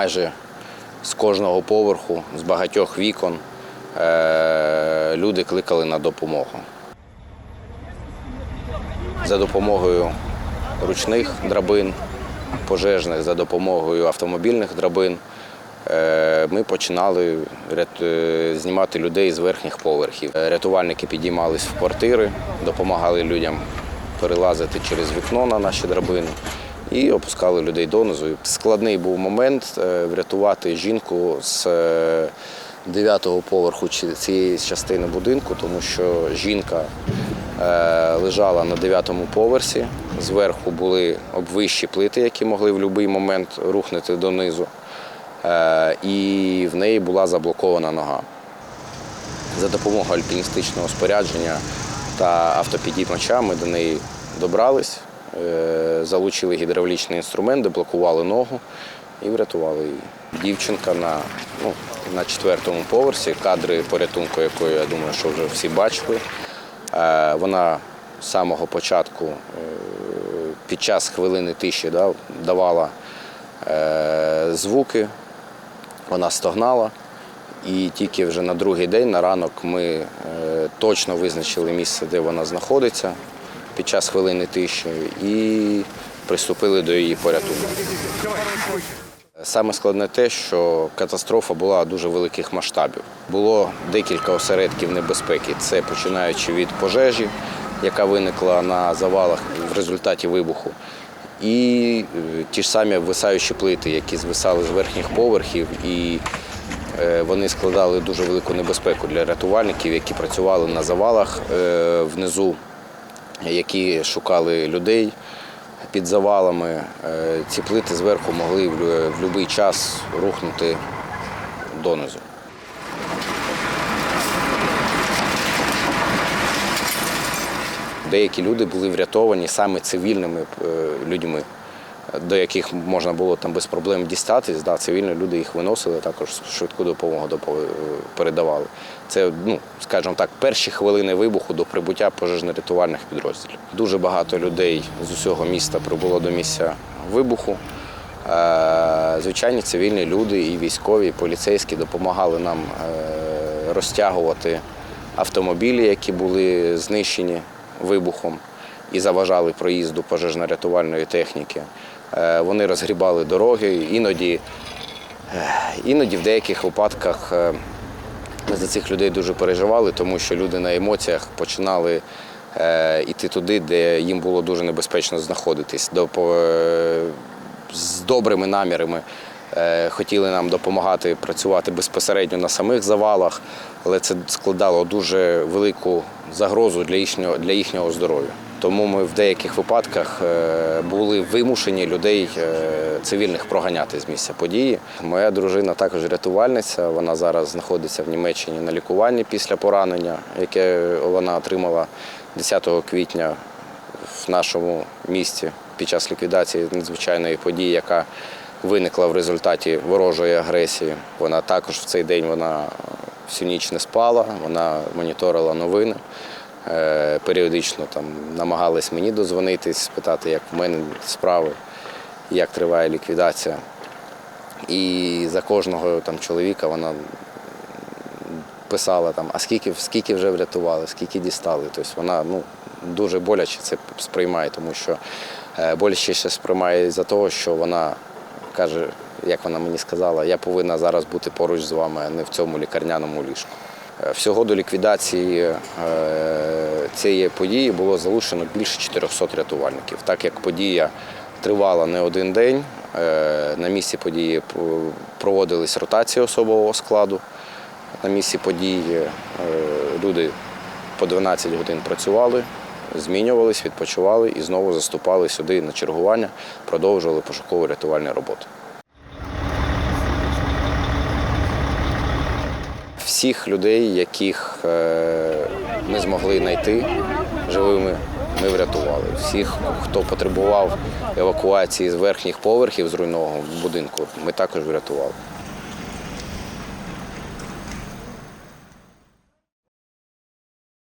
майже з кожного поверху, з багатьох вікон е, люди кликали на допомогу. За допомогою ручних драбин, пожежних, за допомогою автомобільних драбин е, ми починали е, знімати людей з верхніх поверхів. Рятувальники підіймались в квартири, допомагали людям перелазити через вікно на наші драбини і опускали людей донизу. Складний був момент е, врятувати жінку з е, дев'ятого поверху цієї частини будинку, тому що жінка е, лежала на дев'ятому поверсі. Зверху були обвищі плити, які могли в будь-який момент рухнути донизу. І в неї була заблокована нога. За допомогою альпіністичного спорядження та автопідіймача ми до неї добрались, залучили гідравлічний інструмент, деблокували ногу і врятували її. Дівчинка на, ну, на четвертому поверсі, кадри порятунку, якої я думаю, що вже всі бачили. Е, Вона з самого початку е, під час хвилини тиші да, давала е, звуки, вона стогнала. І тільки вже на другий день, на ранок, ми е, точно визначили місце, де вона знаходиться під час хвилини тиші, і приступили до її порятунку. Саме складне те, що катастрофа була дуже великих масштабів. Було декілька осередків небезпеки. Це починаючи від пожежі, яка виникла на завалах в результаті вибуху, і е, ті ж самі висаючі плити, які звисали з верхніх поверхів, і е, вони складали дуже велику небезпеку для рятувальників, які працювали на завалах е, внизу, які шукали людей під завалами. Е, Ці плити зверху могли в будь-який час рухнути донизу. Деякі люди були врятовані саме цивільними е, людьми, до яких можна було там без проблем дістатись. Да, цивільні люди їх виносили, також швидку допомогу допо- передавали. Це, ну, скажімо так, перші хвилини вибуху до прибуття пожежно-рятувальних підрозділів. Дуже багато людей з усього міста прибуло до місця вибуху. Е, Звичайні цивільні люди, і військові, і поліцейські допомагали нам е, розтягувати автомобілі, які були знищені вибухом і заважали проїзду пожежно-рятувальної техніки. Е, Вони розгрібали дороги, іноді, е, іноді в деяких випадках е, ми за цих людей дуже переживали, тому що люди на емоціях починали йти туди, де їм було дуже небезпечно знаходитись. З добрими намірами хотіли нам допомагати працювати безпосередньо на самих завалах, але це складало дуже велику загрозу для їхнього, для їхнього здоров'я. Тому ми в деяких випадках е, були вимушені людей е, цивільних проганяти з місця події. Моя дружина також рятувальниця. Вона зараз знаходиться в Німеччині на лікуванні після поранення, яке вона отримала 10 квітня в нашому місті під час ліквідації надзвичайної події, яка виникла в результаті ворожої агресії. Вона також в цей день вона всю ніч не спала, вона моніторила новини. Періодично там намагались мені дозвонитись, спитати, як в мене справи, як триває ліквідація. І за кожного там чоловіка вона писала там, а скільки, скільки вже врятували, скільки дістали. Тобто вона ну, дуже боляче це сприймає, тому що е, боляче ще сприймає за того, що вона каже, як вона мені сказала, я повинна зараз бути поруч з вами, а не в цьому лікарняному ліжку. Е, Всього до ліквідації е, цієї події було залучено більше 400 рятувальників. Так як подія тривала не один день, е, на місці події проводились ротації особового складу. На місці події е, люди по 12 годин працювали, змінювались, відпочивали і знову заступали сюди на чергування, продовжували пошуково-рятувальні роботи. Всіх людей, яких ми змогли знайти живими, ми врятували. Всіх, хто потребував евакуації з верхніх поверхів зруйнованого будинку, ми також врятували.